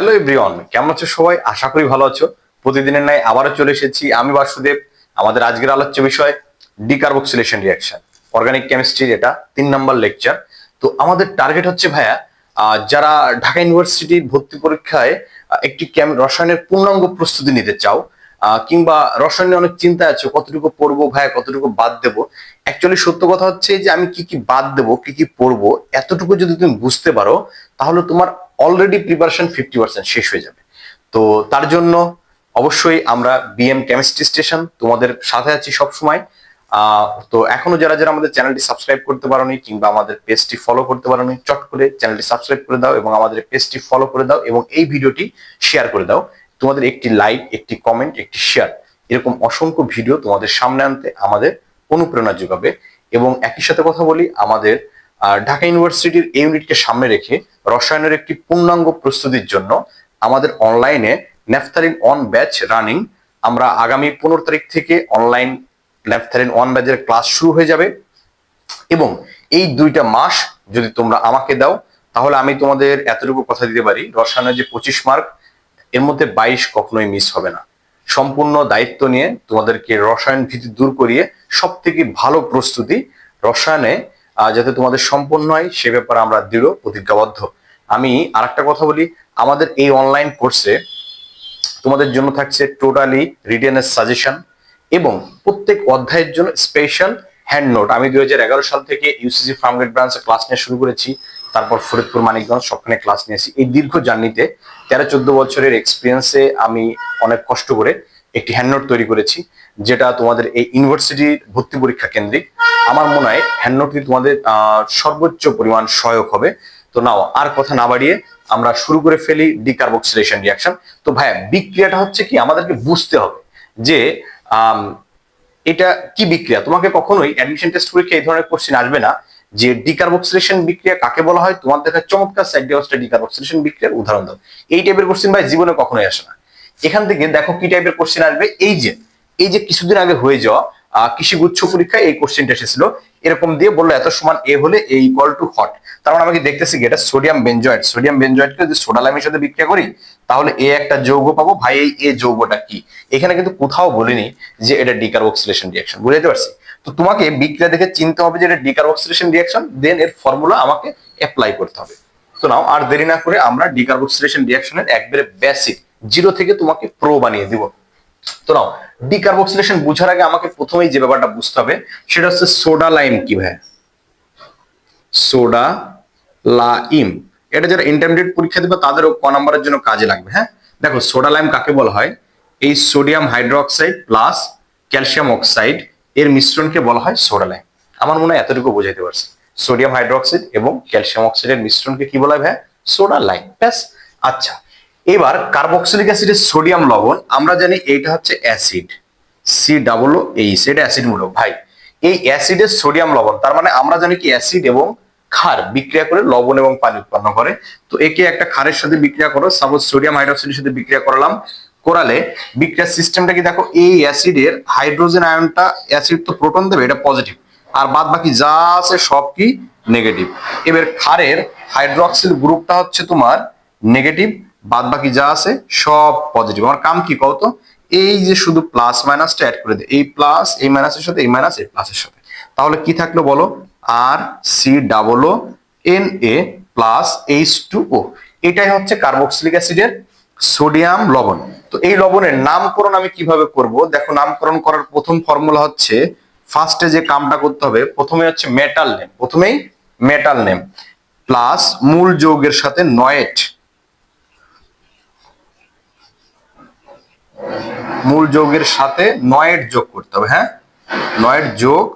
Hello everyone কেমন আছো সবাই? আশা করি ভালো আছো। প্রতিদিনের ন্যায় আবারও চলে এসেছি আমি বাসুদেব। আমাদের আজকের আলোচ্য বিষয় ডিকার্বক্সিলেশন রিয়াকশন অর্গানিক কেমিস্ট্রির এটা তিন নম্বর লেকচার তো আমাদের টার্গেট হচ্ছে ভাইয়া যারা ঢাকা ইউনিভার্সিটির ভর্তি পরীক্ষায় একটি রসায়নের পূর্ণাঙ্গ প্রস্তুতি নিতে চাও কিংবা রসায়নে অনেক চিন্তা আছে, কতটুকু পড়ব ভাইয়া কতটুকু বাদ দেবো? অ্যাকচুয়ালি সত্য কথা হচ্ছে যে আমি কি কি বাদ দেবো, কি কি পড়ব, এতটুকু যদি তুমি বুঝতে পারো, তাহলে তোমার অলরেডি প্রিপারেশন ফিফটি পার্সেন্ট শেষ হয়ে যাবে। তো তার জন্য অবশ্যই আমরা বিএম কেমিস্ট্রি স্টেশন তোমাদের সাথে আছি সব সময় তো এখনও যারা যারা আমাদের চ্যানেলটি সাবস্ক্রাইব করতে পারোনি কিংবা আমাদের পেজটি ফলো করতে পারোনি, চট করে চ্যানেলটি সাবস্ক্রাইব করে দাও এবং আমাদের পেজটি ফলো করে দাও এবং এই ভিডিওটি শেয়ার করে দাও। তোমাদের একটি লাইক একটি কমেন্ট একটি শেয়ার এরকম অসংখ্য ভিডিও তোমাদের সামনে আনতে আমাদের অনুপ্রেরণা যোগাবে এবং একই সাথে কথা বলি, আমাদের ঢাকা ইউনিভার্সিটির এই ইউনিটকে সামনে রেখে রসায়নের একটি পূর্ণাঙ্গ প্রস্তুতির জন্য আমাদের অনলাইনে ন্যাফথালিন অন ব্যাচ রানিং আমরা আগামী পনেরো তারিখ থেকে অনলাইন ন্যাফথালিন অন ব্যাচের ক্লাস শুরু হয়ে যাবে। এবং এই দুইটা মাস যদি তোমরা আমাকে দাও, তাহলে আমি তোমাদের এতটুকু কথা দিতে পারি, রসায়নের যে পঁচিশ মার্ক এর মধ্যে বাইশ কখনোই মিস হবে না। সম্পূর্ণ দায়িত্ব নিয়ে তোমাদেরকে রসায়ন ভীতি দূর করিয়ে সব থেকে ভালো প্রস্তুতি রসায়নে যাতে তোমাদের সম্পন্ন হয়, সে ব্যাপারে আমরা দৃঢ় প্রতিজ্ঞাবদ্ধ। আমি আর একটা কথা বলি, আমাদের এই অনলাইন কোর্সে তোমাদের জন্য থাকছে টোটালি রিটেনের সাজেশন এবং প্রত্যেক অধ্যায়ের জন্য স্পেশাল হ্যান্ড নোট আমি দুই হাজার এগারো সাল থেকে ইউসিসি ফার্মগেট ব্রাঞ্চে ক্লাস নেওয়া শুরু করেছি, তারপর ফরিদপুর, মানিকগঞ্জ, সবখানে ক্লাস নিয়েছি এই দীর্ঘ জার্নিতে তেরো চোদ্দ বছরের এক্সপিরিয়েন্সে আমি অনেক কষ্ট করে একটি হ্যান্ড নোট তৈরি করেছি, যেটা তোমাদের এই ইউনিভার্সিটির ভর্তি পরীক্ষা কেন্দ্রিক। আমার মনে হয় হ্যান্ড নোটটি তোমাদের সর্বোচ্চ পরিমাণ সহায়ক হবে। তো নাও, আর কথা না বাড়িয়ে আমরা শুরু করে ফেলি ডিকার্বক্সিলেশন রিয়াকশন তো ভাইয়া, বিক্রিয়াটা হচ্ছে কি, আমাদেরকে বুঝতে হবে যে এটা কি বিক্রিয়া? তোমাকে কখনোই অ্যাডমিশন টেস্ট পরীক্ষা এই ধরনের কোশ্চেন আসবে না। যে ডিকার্বক্সিলেশন বিক্রিয়া কাকে বলা হয়? তোমার দেখা চমৎকার সাইড ডিওস্টা ডিকার্বক্সিলেশন বিক্রিয়ার উদাহরণ দাও। এই টাইপের কোশ্চেন ভাই জীবনে কখনোই আসে না। এখান থেকে দেখো কি টাইপের কোশ্চেন আসবে? এই যে এই যে কিছুদিন আগে হয়ে যাওয়া কৃষি গুচ্ছ পরীক্ষায় এই কোশ্চেনটা এসেছিল। এরকম দিয়ে বলল এত সমান এ হলে এ ইকুয়াল টু হট তার মানে আমাকে দেখতেছি এটা সোডিয়াম বেঞ্জয়েড সোডিয়াম বেঞ্জয়েডকে যদি সোডা লাইমের সাথে বিক্রিয়া করি তাহলে এ একটা যৌগ পাবো। ভাই, এই এ যৌগটা কি? এখানে কিন্তু কোথাও বলিনি যে এটা ডিকার্বক্সিলেশন রিয়াকশন বুঝতে পারছি? তো তোমাকে বিক্রিয়া দেখে চিনতে হবে যে এটা ডিকার্বক্সিলেশন রিয়াকশন দেন এর ফর্মুলা আমাকে অ্যাপ্লাই করতে হবে। তো নাও, আর দেরি না করে আমরা ডিকার্বক্সিলেশন রিয়াকশনের একবারে বেসিক জিরো থেকে তোমাকে প্রো বানিয়ে দিব। তো নাও, ডিকার্বক্সিলেশন বুঝার আগে আমাকে প্রথমেই যে ব্যাপারটা বুঝতে হবে, সেটা হচ্ছে সোডা লাইম কি ভাই? Soda lime. এটা যারা ইন্টারমিডিয়েট পরীক্ষা দিবে তাদেরও ক নাম্বারের জন্য কাজে লাগবে হ্যাঁ? দেখো সোডা লাইম কাকে বলা হয়? এই sodium hydroxide plus calcium oxide, এর মিশ্রণকে বলা হয় সোডা লাইম আমার মনে হয় এতটুকু বোঝাইতে পারছি। সোডিয়াম হাইড্রোক্সাইড এবং ক্যালসিয়াম অক্সাইডের মিশ্রণকে কি বলা হয়? সোডা লাইম ব্যাস আচ্ছা। এবার কার্বক্সিলিক অ্যাসিডের সোডিয়াম লবণ, আমরা জানি এইটা হচ্ছে অ্যাসিড সি ডাবল এইচ এটা অ্যাসিড মূলক ভাই, এই অ্যাসিডের সোডিয়াম লবণ, তার মানে আমরা জানি কি অ্যাসিড এবং ক্ষার বিক্রিয়া করে লবণ এবং পানি উৎপন্ন করে। তো একে একটা ক্ষারের সাথে বিক্রিয়া করো। সাপোজ সোডিয়াম হাইড্রোক্সাইডের সাথে বিক্রিয়া করলাম। করালে বিক্রিয়ার সিস্টেমটা কি দেখো? এই অ্যাসিডের হাইড্রোজেন আয়নটা অ্যাসিড তো প্রোটন দেবে, এটা পজিটিভ আর বাদ বাকি যা আছে সব কি নেগেটিভ এবার ক্ষারের হাইড্রোক্সিল গ্রুপটা হচ্ছে তোমার নেগেটিভ বাদ বাকি যা আছে সব পজিটিভ আমার কাম কি কত এই যে শুধু প্লাস মাইনাসটা অ্যাড করে দে। এই প্লাস এই মাইনাসের সাথে, এই মাইনাস এই প্লাসের সাথে। তাহলে কি থাকল বলো? আর C double O N A plus H two O এটাই হচ্ছে কার্বক্সিলিক অ্যাসিডের সোডিয়াম লবণ। তো এই লবণের নামকরণ আমি কীভাবে করব? দেখো, নামকরণ করার প্রথম ফর্মুলা হচ্ছে ফার্স্টে যে কামটা করতে হবে, প্রথমে হচ্ছে মেটাল নেম প্রথমেই মেটাল নেম প্লাস মূল যৌগের সাথে নয়েট মূল যৌগের সাথে নয়েট যোগ করতে হবে হ্যাঁ? নয়েট যোগ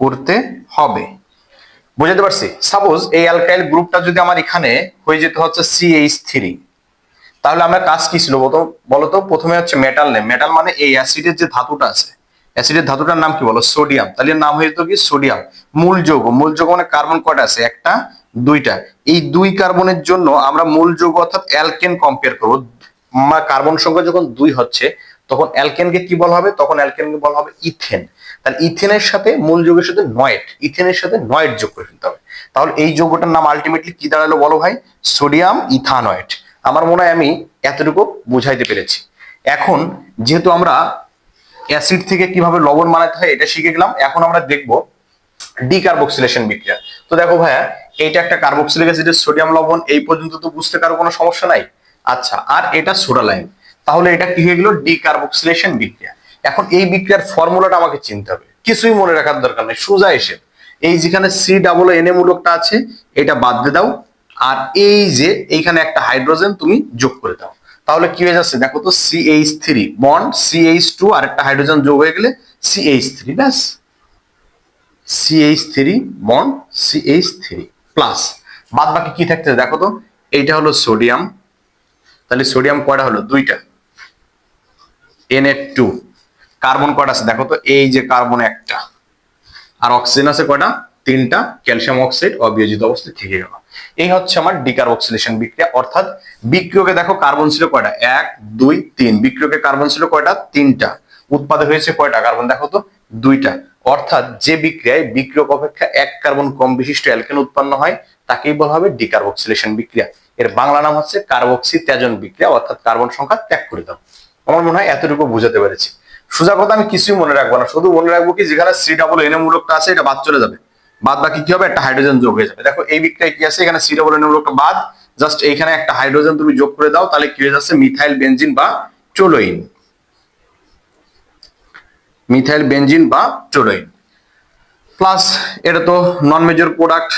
করতে হবে। বুঝতে পারছি? সাপোজ এই অ্যালকাইল গ্রুপটা যদি আমার এখানে হয়ে যেতে হচ্ছে সিএইচ থ্রি তাহলে আমরা কাজ কি ছিল বলতো? বলতো প্রথমে হচ্ছে মেটাল নেম মেটাল মানে এই অ্যাসিডের যে ধাতুটা আছে অ্যাসিডের ধাতুটার নাম কি বলো? সোডিয়াম তাহলে নাম হয়ে যেত কি? সোডিয়াম মূল যৌগ। মূল যৌগ মানে কার্বন কয়টা আছে? একটা, দুইটা। এই দুই কার্বনের জন্য আমরা মূল যৌগ অর্থাৎ অ্যালকেন কম্পেয়ার করব। কার্বন সংখ্যা যখন দুই হচ্ছে, তখন অ্যালকেনকে কি বলা হবে? তখন অ্যালকেনকে বলা হবে ইথেন তাহলে ইথেনের সাথে মূল যোগের সাথে নয়েট ইথেনের সাথে নয়েট যোগ করে ফেলতে হবে। তাহলে এই যৌগটার নাম আলটিমেটলি কি দাঁড়াল বলো ভাই? সোডিয়াম ইথানয়েট আমার মনে হয় আমি এতটুকু বুঝাইতে পেরেছি। এখন যেহেতু আমরা অ্যাসিড থেকে কীভাবে লবণ বানাতে হয় এটা শিখে গেলাম, এখন আমরা দেখব ডিকার্বক্সিলেশন বিক্রিয়া। তো দেখো ভাইয়া, এইটা একটা কার্বক্সিলিক অ্যাসিডের সোডিয়াম লবণ, এই পর্যন্ত তো বুঝতে কারও কোনো সমস্যা নাই। আচ্ছা আর এটা সোডা লাইম তাহলে এটা কি হয়ে গেল? ডিকার্বক্সিলেশন বিক্রিয়া। এখন এই বিক্রিয়ার ফর্মুলাটা আমাকে চিনতে হবে। কিছুই মনে রাখার দরকার নেই, সোজা এসে। এই যেখানে সি ডাবল এন মূলকটা আছে, এটা বাদ দিয়ে দাও। আর এই যে এইখানে একটা হাইড্রোজেন তুমি যোগ করে দাও। তাহলে কি হয়ে যাচ্ছে? দেখো তো C H three bond C H two আর একটা হাইড্রোজেন যোগ হয়ে গেলে সি এইচ থ্রি ব্যাস। CH three bond C H three plus বাদ বাকি কি থাকতেছে দেখো তো, এইটা হলো সোডিয়াম তাহলে সোডিয়াম কয়টা হলো? দুইটা। এন টু কার্বন কয়টা আছে? দেখো তো, এই যে কার্বন একটা, আর অক্সিজেন আছে কয়টা? তিনটা, ক্যালসিয়াম অক্সাইড অবিয়োজিত অবস্থায় থেকে গেল। এই হচ্ছে আমার ডিকার্বক্সিলেশন বিক্রিয়া। অর্থাৎ বিক্রিয়কে দেখো, কার্বন ছিল কয়টা? এক, দুই, তিন। বিক্রিয়কে কার্বন ছিল কয়টা? তিনটা। উৎপাদে হয়েছে কয়টা? কার্বন দেখো তো, দুইটা। অর্থাৎ যে বিক্রিয়ায় বিক্রিয়ক অপেক্ষা এক কার্বন কম বিশিষ্ট অ্যালকেন উৎপন্ন হয়, তাকেই বলা হবে ডিকার্বক্সিলেশন বিক্রিয়া। এর বাংলা নাম হচ্ছে কার্বক্সি ত্যাজন বিক্রিয়া, অর্থাৎ কার্বন সংখ্যা ত্যাগ করে দাও। আমার মনে হয় এতটুকু বুঝাতে পেরেছি। সোজা কথা আমি কিছুই মনে রাখব না। শুধু মনে রাখব কি, যেখানে সি ডাবল এন মূলকটা আছে, এটা বাদ চলে যাবে। বাদ বাকি কি হবে? একটা হাইড্রোজেন যোগ হয়ে যাবে। দেখো, এই বিক্রিয়ায় কি আছে? এখানে সি ডাবল এন মূলকটা বাদ। জাস্ট এইখানে একটা হাইড্রোজেন তুমি যোগ করে দাও, তাহলে কি হয়ে যাচ্ছে? মিথাইল বেঞ্জিন বা টোলোইন মিথাইল বেঞ্জিন বা টোলোইন প্লাস এটা তো নন মেজর প্রোডাক্ট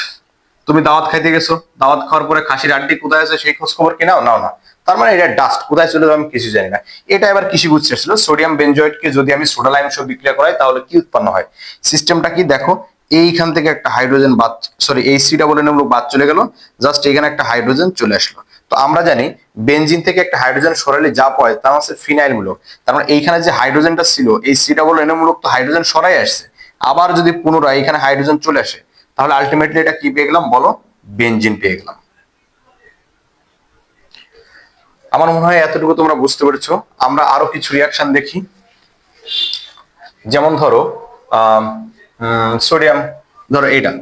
তুমি দাওয়াত খাইতে গেছো। দাওয়াত খাওয়ার পরে খাসির আড্ডি কোথায় আছে? সেই খোঁজ খবর কি নাও? নাও না তার মানে এটা ডাস্ট কোথায় চলে যাবে আমি কিছু জানি না। এটা এবার কৃষি বুঝতে ছিল সোডিয়াম বেঞ্জয়েডকে যদি আমি সোডা লাইম সহ বিক্রিয়া করাই, তাহলে কি উৎপন্ন হয়? সিস্টেমটা কি? দেখো, এইখান থেকে একটা হাইড্রোজেন বাদ সরি এই সি ডাবল এন বাদ চলে গেল জাস্ট এখানে একটা হাইড্রোজেন চলে আসলো। তো আমরা জানি বেনজিন থেকে একটা হাইড্রোজেন সরালে যা পায় তা হচ্ছে ফিনাইল মূলক তার মানে এইখানে যে হাইড্রোজেনটা ছিল, এই সি ডাবল এন মূলক তো হাইড্রোজেন সরাই আসছে। আবার যদি পুনরায় এখানে হাইড্রোজেন চলে আসে, তাহলে আলটিমেটলি এটা কি পেয়ে গেলাম? বলো বেনজিন পেয়ে গেলাম। আমার মনে হয় এতটুকু তোমরা বুঝতে পেরেছ। আমরা আরও কিছু রিয়াকশন দেখি। যেমন ধরো সোডিয়াম ধরো এটা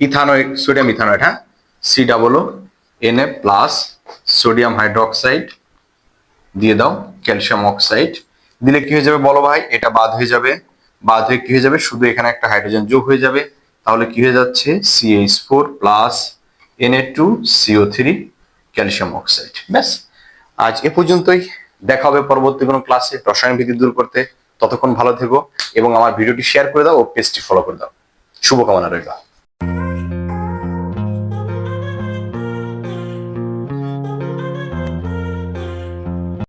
ইথানয়েড সোডিয়াম ইথানয়েড হ্যাঁ? C double N A plus sodium hydroxide দিয়ে দাও ক্যালসিয়াম অক্সাইড দিলে কি হয়ে যাবে বলো ভাই? এটা বাদ হয়ে যাবে। বাদ হয়ে কি হয়ে যাবে? শুধু এখানে একটা হাইড্রোজেন যোগ হয়ে যাবে। তাহলে কি হয়ে যাচ্ছে? CH four plus N A two CO three calcium oxide ব্যাস। আজ এ পর্যন্তই। দেখা হবে পরবর্তী কোনো ক্লাসে রসায়ন ভীতি দূর করতে। ততক্ষণ ভালো থেকো এবং আমার ভিডিওটি শেয়ার করে দাও ও পেজটি ফলো করে দাও। শুভকামনা রইল।